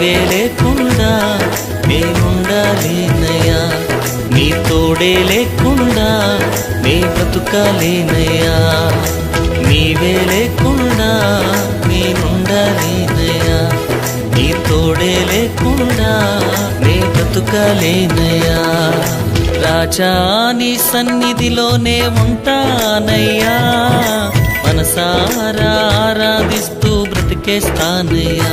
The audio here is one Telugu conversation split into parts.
నీవే లేకుండా నేనుండాలేనయ్యా నీ తోడే లేకుండా నే బ్రతుకాలేనయ్యా నీవే లేకుండా నేనుండాలేనయ్యా నీ తోడే లేకుండా నే బ్రతుకాలేనయ్యా రాజా నీ సన్నిధిలోనే ఉంటానయ్యా. మనసారా ఆరాధిస్తూ బ్రతికేస్తానయ్యా.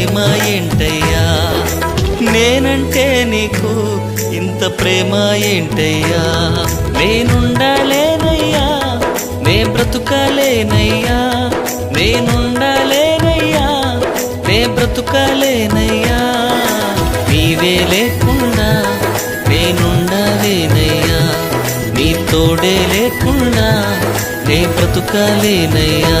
ప్రేమ ఏంటయ్యా? నేనంటే నీకు ఇంత ప్రేమ ఏంటయ్యా? నేనుండలేనయ్యా నే బ్రతుకలేనయ్యా. నేనుండలేనయ్యా నే బ్రతుకలేనయ్యా. నీవే లేకుండా నేనుండలేనయ్యా. నీ తోడే లేకుండా నే బ్రతుకలేనయ్యా.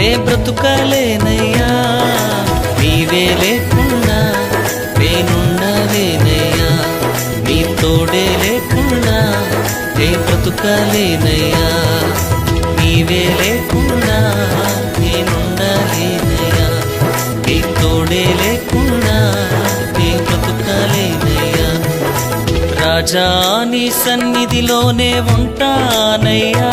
నే బ్రతుకలేనయ్యా నీవే లేకుండా నేనుండలేనయ్యా నీ తోడే లేకుండా నే బ్రతుకలేనయ్యా నీవే లేకుండా నేనుండలేనయ్యా నీ తోడే లేకుండా నే బ్రతుకలేనయ్యా. రాజా నీ సన్నిధిలోనే ఉంటానయ్యా